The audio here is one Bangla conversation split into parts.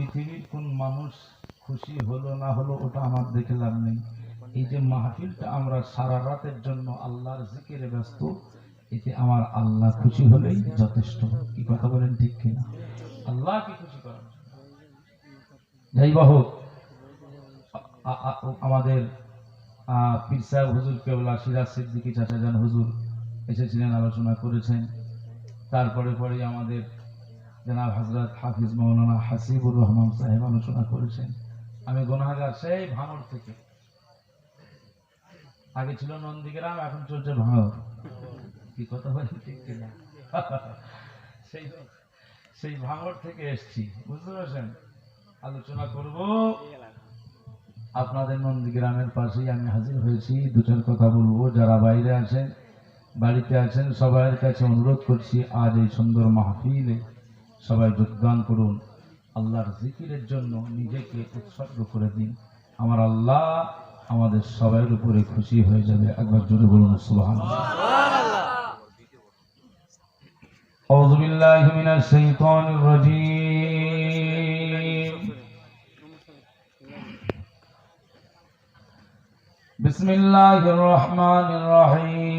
পৃথিবীর কোন মানুষ খুশি হলো না হলো ওটা আমার দেখে লাভ নেই। এই যে মাহফিলটা আমরা সারা রাতের জন্য আল্লাহর জিকিরে ব্যস্ত এতে আমার আল্লাহ খুশি হলেই যথেষ্ট। কি কথা বলেন ঠিক কিনা? আল্লাহকে খুশি করার যাই বা হোক আমাদের পীর সাহেব হুজুর কেবলা, সিরাজ সিদ্দিকী চাচাজান হুজুর এসেছিলেন, আলোচনা করেছেন। তারপরে পরে আমাদের জনাব হজরত হাফিজ মৌলানা হাসিবুর রহমান সাহেব আলোচনা করেছেন। আমি গোনাগার সেই ভাঙর থেকে। আগে ছিল নন্দীগ্রাম, এখন চলছে ভাঙর। কি কথা বলি, ঠিক কিনা সেই সেই ভাঙর থেকে এসছি। বুঝতে পারছেন? আলোচনা করব। আপনাদের নন্দীগ্রামের পাশেই আমি হাজির হয়েছি। দুটার কথা বলব। যারা বাইরে আছেন, বাড়িতে আছেন সবার কাছে অনুরোধ করছি, আজ এই সুন্দর মাহফিলে সবাই যোগদান করুন আল্লাহর জিকিরের জন্য নিজেকে উৎসর্গ করে দিন আমার আল্লাহ আমাদের সবার উপরে খুশি হয়ে যাবে একবার জোরে বলুন সুবহান أعوذ بالله من الشيطان الرجيم بسم الله الرحمن الرحيم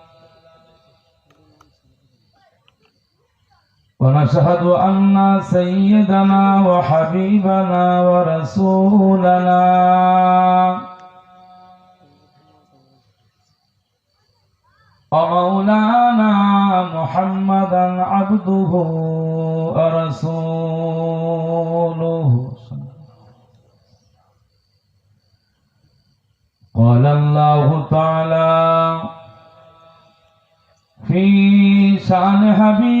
ونشهد أن سيدنا وحبيبنا ورسولنا. ومولانا محمدا عبده ورسوله. قال الله تعالى في شأن حبيبه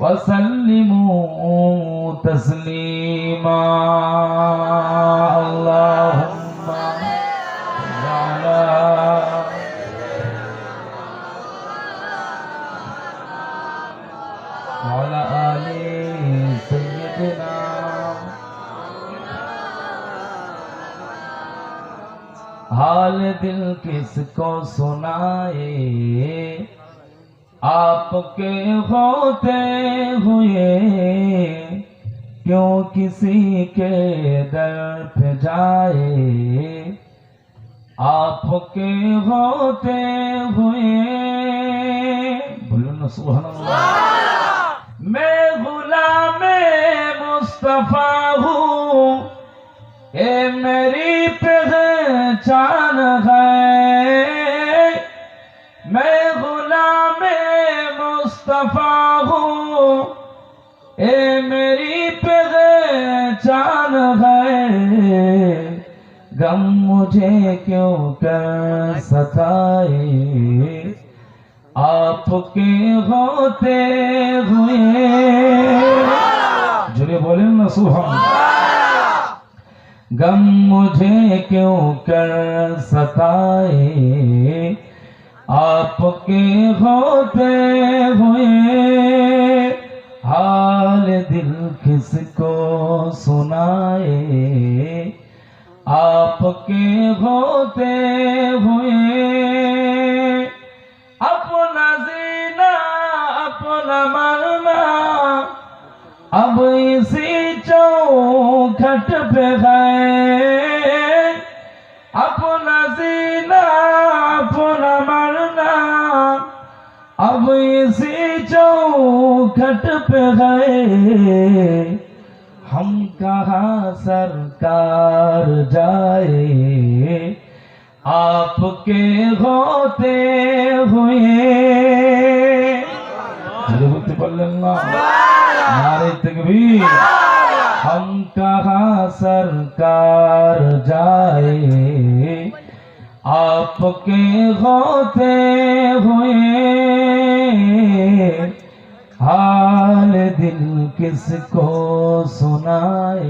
وسلموا تسليما اللهم على وعلى آل سيدنا حال دل کس کو سنائے आपके होते हुए क्यों किसी के दर पे जाए? आपके होते हुए। बोलो ना सुबह मैं गुलाम मुस्तफ़ा हूँ। ये मेरी पहचान है। गम मुझे क्यों कर सताए आपके होते हुए जुड़े बोले ना सुबह गम मुझे क्यों कर सताए आपके होते हुए हाल दिल किसको सुनाए आपके होते हुए अपना जीना अपना मरना अब इसी चौखट पे है अपना जीना अपना मरना अब इसी चौखट पे है हम कहाँ सरकार जाए आपके होते हुए আরে বলতে পারলেন না নারে তকবীর हम कहाँ सरकार जाए आपके होते हुए हाल दिल किसको নাই।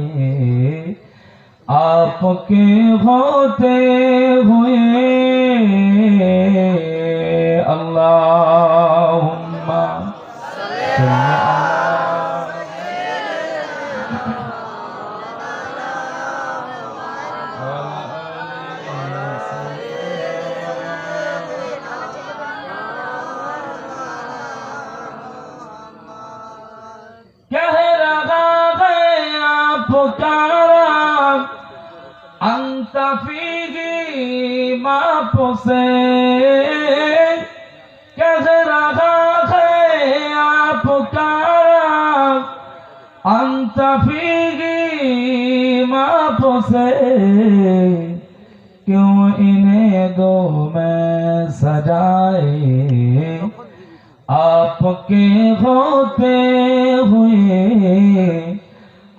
আপকে হতে হুয়ে আল্লাহ تارا انت فیدی ما پسے کیسے رہا ہے آپ کارا انت فیدی ما پسے کیوں انہیں دو میں سجائے؟ آپ کے ہوتے ہوئے۔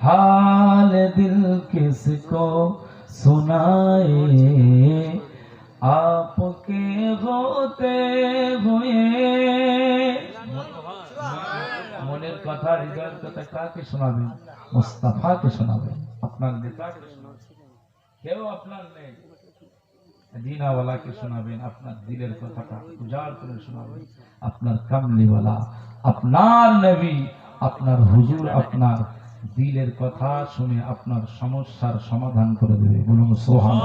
हाल दिल किसको सुनाए आपके होते हुए মনের কথা হৃদয়ের কথা কাকে শোনাবেন মুস্তাফাকে শোনাবেন আপনার নেতাকে শোনাবেন কেউ আপনার নেই দিনাওয়ালাকে শোনাবেন আপনার দিলের কথাটা উজাড় করে শোনাবেন আপনার কামলিওয়ালা আপনার নবী আপনার হুজুর আপনার দিলের কথা শুনে আপনার সমস্যার সমাধান করে দেবে বলুন সোহান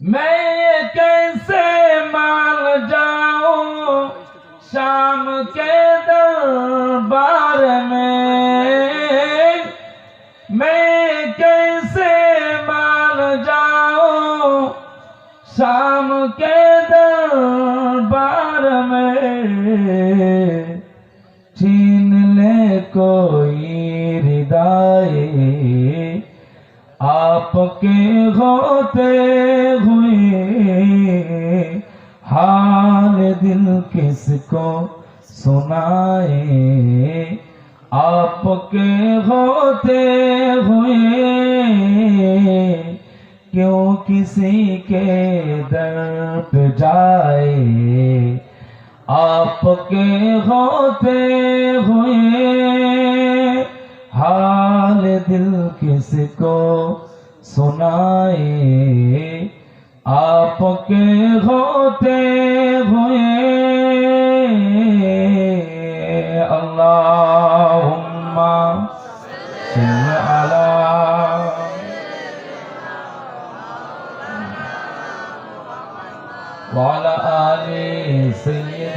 मैं ये कैसे मान जाऊं शाम के दरबार में ले कोई हृदय आपके होते हुए हाल दिल किसको सुनाए आपके होते हुए क्यों किसी के दर पे जाए आपके होते हुए हाल दिल किसको सुनाए आपके होते हुए अल्लाहुम्मा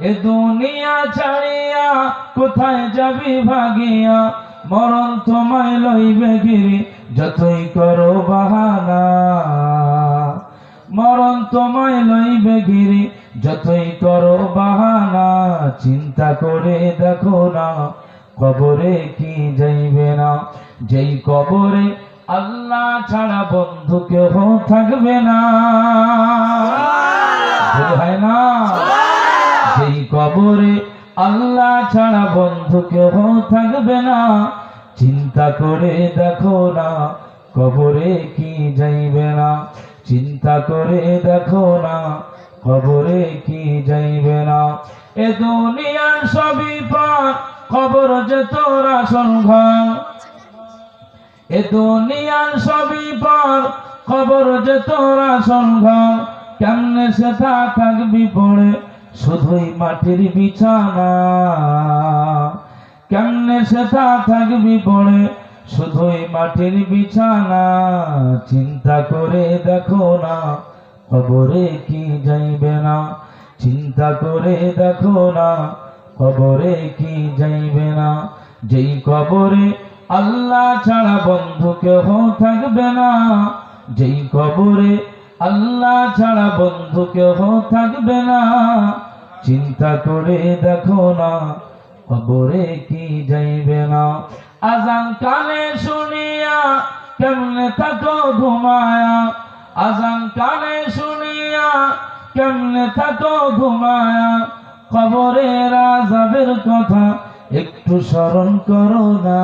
এ দুনিয়া ছাড়িয়া কোথায় যাবি ভাগিয়া? মরণ তোমায় লইবে গিরি যতই করো বাহানা। মরণ তোমায় লইবে গিরি যতই করো বাহানা। চিন্তা করে দেখো না কবরে কি যাইবে না। যেই কবরে আল্লাহ ছাড়া বন্ধু কেহ থাকবে না। হয় না? যেই কবরে আল্লাহ ছাড়া বন্ধু কেহ থাকবে না। চিন্তা করে দেখো না, কবরে কি যাইবে না। চিন্তা করে দেখো না, কবরে কি যাইবে না। এ দুনিয়ার সবই পার কবর যে তোর আসল ঘর। এ দুনিয়ার সবই পর কবর যে তোর আসল ঘর। কেমনে সে থাকবি পড়ে? শুধুই মাটির বিছানা। কেমনে সে তা থাকবি পড়ে? শুধুই মাটির বিছানা। চিন্তা করে দেখো না কবরে কি যাইবে না? চিন্তা করে দেখো না, খবরে কি যাইবে না? যেই কবরে আল্লাহ ছাড়া বন্ধু কেহ থাকবে না, যেই কবরে আল্লাহ ছাড়া বন্ধু কেহ থাকবে না চিন্তা করে দেখো না, কবরে কি যাইবে না। আজান কানে শুনিয়া কেমনে থাকো ঘুমায়া। আজান কানে শুনিয়া কেমনে থাকো ঘুমায়া। কবরের আজাবের কথা একটু স্মরণ করো না।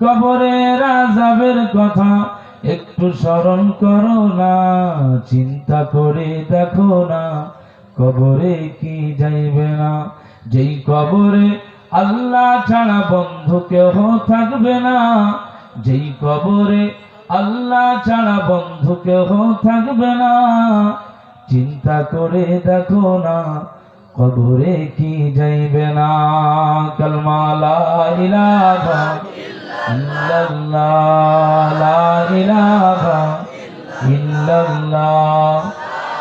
কবরের আজাবের কথা একটু স্মরণ করো না। চিন্তা করে দেখো না কবরে কি যাইবে না? যেই কবরে আল্লাহ ছাড়া বন্ধু কেহ থাকবে না। যেই কবরে আল্লাহ ছাড়া বন্ধু কেহ থাকবে না। চিন্তা করে দেখো না, কবরে কি যাইবে না। কালমা লা ইলাহা ইল্লাল্লাহ ইল্লাল্লাহ।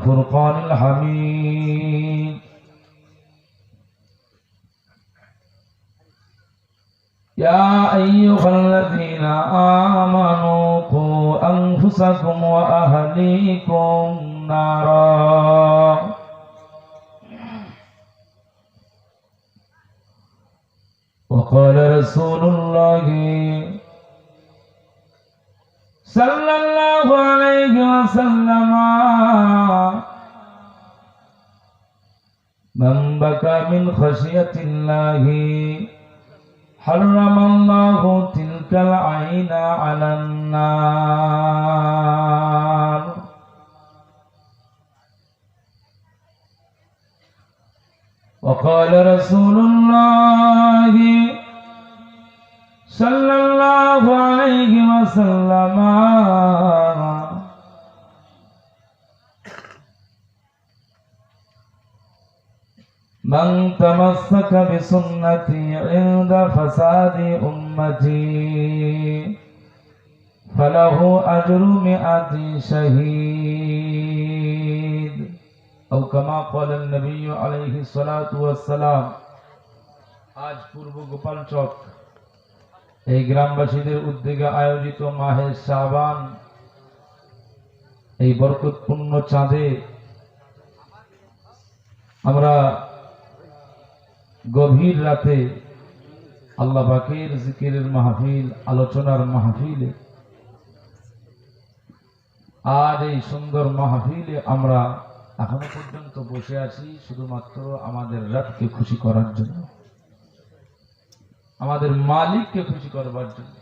المجيد والفرقان الحميد. يا أيها الذين آمنوا قوا أنفسكم وأهليكم نارا. وقال رسول الله صلى الله عليه وسلم من بكى من خشية الله حرم الله تلك العين على النار وقال رسول الله صلى الله عليه وسلم من تمسك بسنتي عند فساد أمتي فله أجر مئة شهيد أو كما قال النبي عليه الصلاة والسلام আজ পূর্ব গোপালচক এই গ্রামবাসীদের উদ্যোগে আয়োজিত মাহে সাবান, এই বরকতপূর্ণ চাঁদে আমরা গভীর রাতে আল্লাহ পাকের জিকিরের মাহফিল, আলোচনার মাহফিলে আর এই সুন্দর মাহফিলে আমরা এখনও পর্যন্ত বসে আছি, শুধুমাত্র আমাদের রাতকে খুশি করার জন্য। আমাদের মালিককে খুশি করবার জন্য।